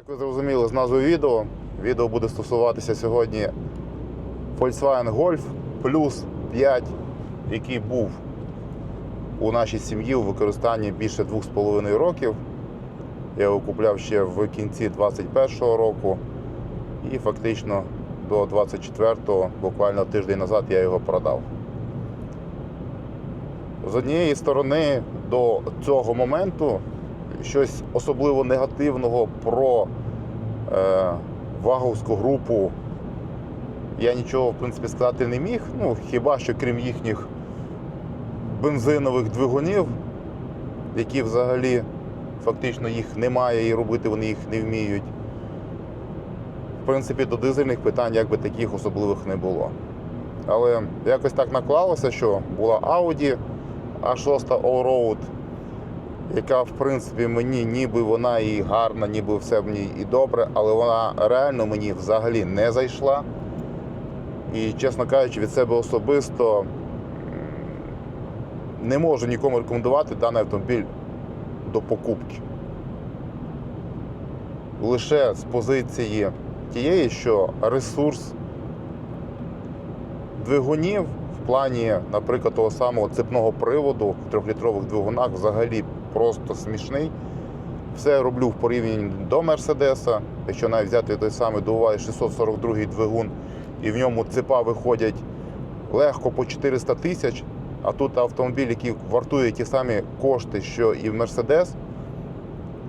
Як ви зрозуміли з назви відео, відео буде стосуватися сьогодні Volkswagen Golf Plus 5, який був у нашій сім'ї у використанні більше 2,5 років. Я його купляв ще в кінці 2021 року і фактично до 24-го, буквально тиждень назад, я його продав. З однієї сторони, до цього моменту щось особливо негативного про е, ваговську групу я нічого в принципі сказати не міг. Ну, хіба що крім їхніх бензинових двигунів, які взагалі фактично їх немає і робити вони їх не вміють. В принципі, до дизельних питань якби таких особливих не було. Але якось так наклалося, що була Audi A6 Allroad, яка, в принципі, мені ніби вона і гарна, ніби все в ній і добре, але вона реально мені взагалі не зайшла. І, чесно кажучи, від себе особисто не можу нікому рекомендувати даний автомобіль до покупки. Лише з позиції тієї, що ресурс двигунів в плані, наприклад, того самого цепного приводу в трьохлітрових двигунах взагалі просто смішний. Все роблю в порівнянні до Мерседеса. Якщо навіть взяти той самий Дуай 642 двигун, і в ньому цепа виходять легко по 400 тисяч, а тут автомобіль, який вартує ті самі кошти, що і в Мерседес,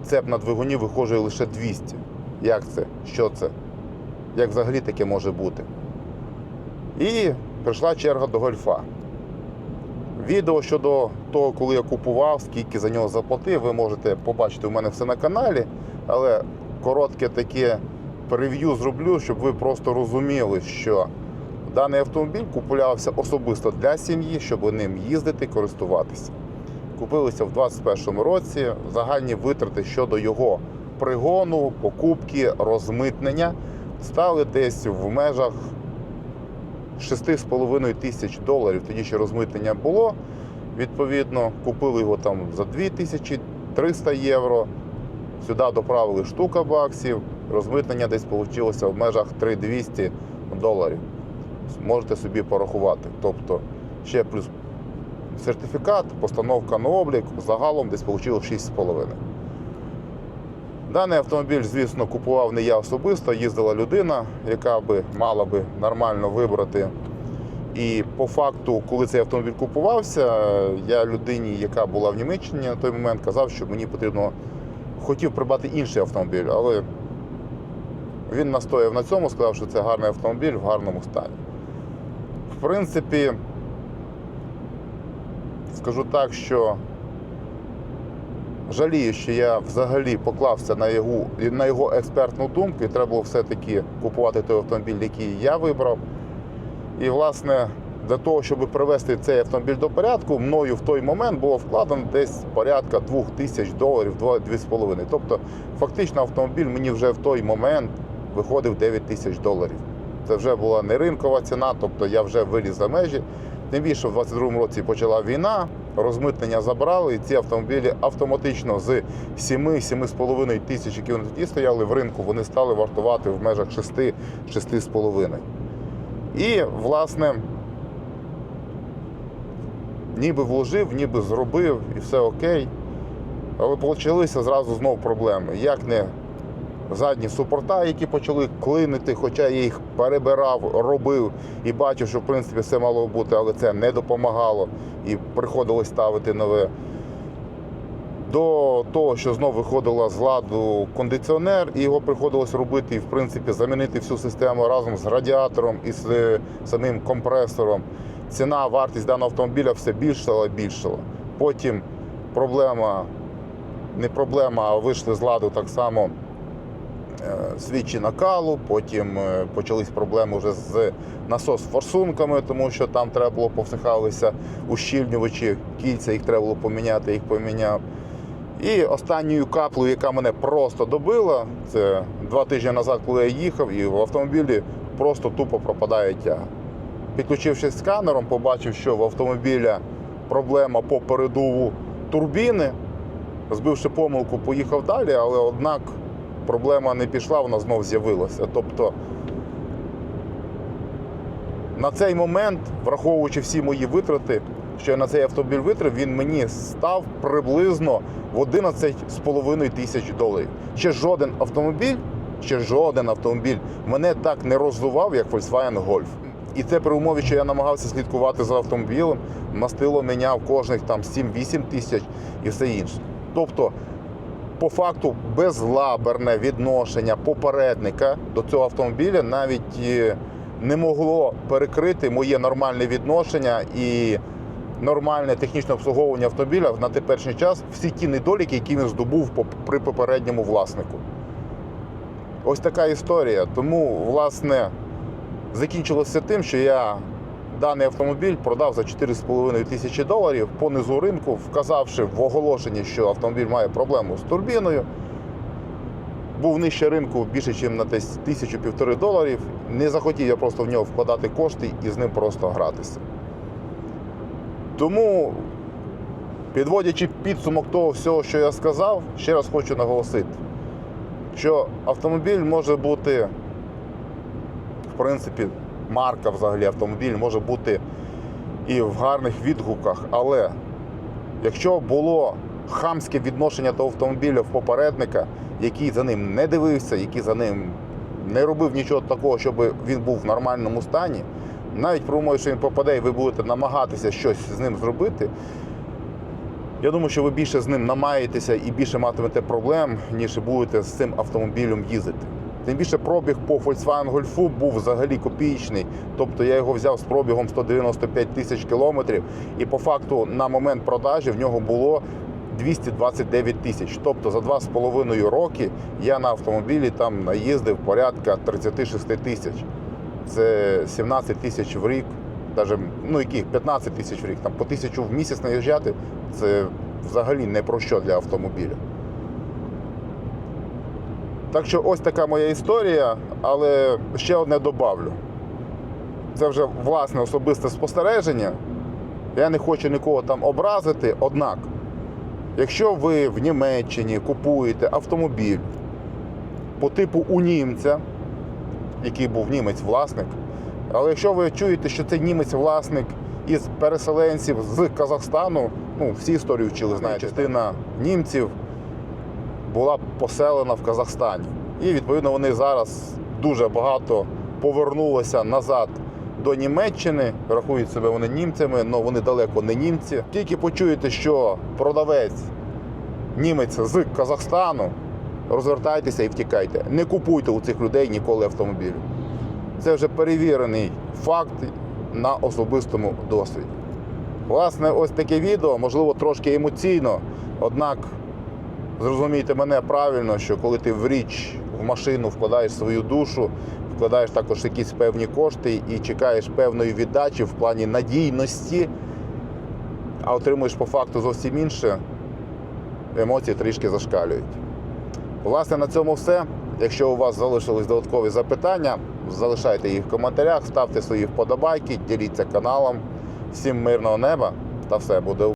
цеп на двигуні виходить лише 200. Як це? Що це? Як взагалі таке може бути? І прийшла черга до гольфа. Відео щодо того, коли я купував, скільки за нього заплатив, ви можете побачити у мене все на каналі. Але коротке таке прев'ю зроблю, щоб ви просто розуміли, що даний автомобіль куплявся особисто для сім'ї, щоб ним їздити, користуватися. Купилися в 2021 році. Загальні витрати щодо його пригону, покупки, розмитнення стали десь в межах 6,5 тисяч доларів. Тоді ще розмитнення було. Відповідно, купили його там за 2300 євро. Сюди доправили штука баксів. Розмитнення десь вийшло в межах 3200 доларів. Можете собі порахувати. Тобто ще плюс сертифікат, постановка на облік, загалом десь вийшло 6,5. Даний автомобіль, звісно, купував не я особисто, їздила людина, яка би мала би нормально вибрати. І по факту, коли цей автомобіль купувався, я людині, яка була в Німеччині на той момент, казав, що мені потрібно хотів придбати інший автомобіль, але він настояв на цьому, сказав, що це гарний автомобіль в гарному стані. В принципі, скажу так, що жалію, що я взагалі поклався на його, на його експертну думку, і треба було все-таки купувати той автомобіль, який я вибрав. І, власне, для того, щоб привести цей автомобіль до порядку, мною в той момент було вкладено десь порядка 2 тисяч доларів, 2,5. Тобто, фактично, автомобіль мені вже в той момент виходив 9 тисяч доларів. Це вже була не ринкова ціна, тобто я вже виліз за межі. Тим більше в 22-му році почала війна, розмитнення забрали, і ці автомобілі автоматично з 7-7,5 тисяч, які вони тоді стояли в ринку, вони стали вартувати в межах 6-6,5. І, власне, ніби вложив, ніби зробив, і все окей. Але почалися зразу знов проблеми. Як не задні супорта, які почали клинити, хоча я їх перебирав, робив і бачив, що в принципі все мало бути, але це не допомагало і приходилось ставити нове. До того, що знов виходила з ладу кондиціонер, і його приходилось робити і в принципі замінити всю систему разом з радіатором і з е, самим компресором. Ціна, вартість даного автомобіля все більшала і більшала. Потім проблема, не проблема, а вийшли з ладу так само свічі накалу, потім е, почались проблеми вже з насос-форсунками, тому що там треба було повсихалися ущільнювачі, кільця, їх треба було поміняти, їх поміняв. І останньою каплею, яка мене просто добила, це два тижні назад, коли я їхав, і в автомобілі просто тупо пропадає тяга. Підключившись сканером, побачив, що в автомобіля проблема по передуву турбіни. Збивши помилку, поїхав далі, але однак проблема не пішла, вона знов з'явилася. Тобто на цей момент, враховуючи всі мої витрати, що я на цей автомобіль витратив, він мені став приблизно в 11,5 тисяч доларів. Ще жоден автомобіль, ще жоден автомобіль мене так не роздував, як Volkswagen Golf. І це при умові, що я намагався слідкувати за автомобілем, мастило міняв кожних там 7-8 тисяч і все інше. Тобто, по факту, безлаберне відношення попередника до цього автомобіля навіть е, не могло перекрити моє нормальне відношення і нормальне технічне обслуговування автомобіля на теперішній час всі ті недоліки, які він здобув при попередньому власнику. Ось така історія. Тому, власне, закінчилося тим, що я даний автомобіль продав за 4,5 тисячі доларів по низу ринку, вказавши в оголошенні, що автомобіль має проблему з турбіною. Був нижче ринку більше, ніж на десь тисячу-півтори доларів. Не захотів я просто в нього вкладати кошти і з ним просто гратися. Тому, підводячи підсумок того всього, що я сказав, ще раз хочу наголосити, що автомобіль може бути, в принципі, марка взагалі автомобіль може бути і в гарних відгуках, але якщо було хамське відношення до автомобіля в попередника, який за ним не дивився, який за ним не робив нічого такого, щоб він був в нормальному стані, навіть умові, що він попаде і ви будете намагатися щось з ним зробити, я думаю, що ви більше з ним намаєтеся і більше матимете проблем, ніж будете з цим автомобілем їздити. Тим більше пробіг по Volkswagen Golf був взагалі копійчний. Тобто я його взяв з пробігом 195 тисяч кілометрів, і по факту на момент продажі в нього було 229 тисяч. Тобто за 2,5 роки я на автомобілі там наїздив порядка 36 тисяч. Це 17 тисяч в рік, навіть, ну яких 15 тисяч в рік, там по тисячу в місяць наїжджати, це взагалі не про що для автомобіля. Так що ось така моя історія, але ще одне добавлю. Це вже власне особисте спостереження. Я не хочу нікого там образити. Однак, якщо ви в Німеччині купуєте автомобіль по типу у німця, який був німець власник, але якщо ви чуєте, що це німець власник із переселенців з Казахстану, ну всі історію вчили, знаєте, частина німців була поселена в Казахстані. І відповідно вони зараз дуже багато повернулися назад до Німеччини, рахують себе вони німцями, але вони далеко не німці. Тільки почуєте, що продавець німець з Казахстану, розвертайтеся і втікайте. Не купуйте у цих людей ніколи автомобіль. Це вже перевірений факт на особистому досвіді. Власне, ось таке відео, можливо, трошки емоційно, однак зрозумійте мене правильно, що коли ти в річ, в машину вкладаєш свою душу, вкладаєш також якісь певні кошти і чекаєш певної віддачі в плані надійності, а отримуєш по факту зовсім інше, емоції трішки зашкалюють. Власне, на цьому все. Якщо у вас залишились додаткові запитання, залишайте їх в коментарях, ставте свої вподобайки, діліться каналом. Всім мирного неба та все буде.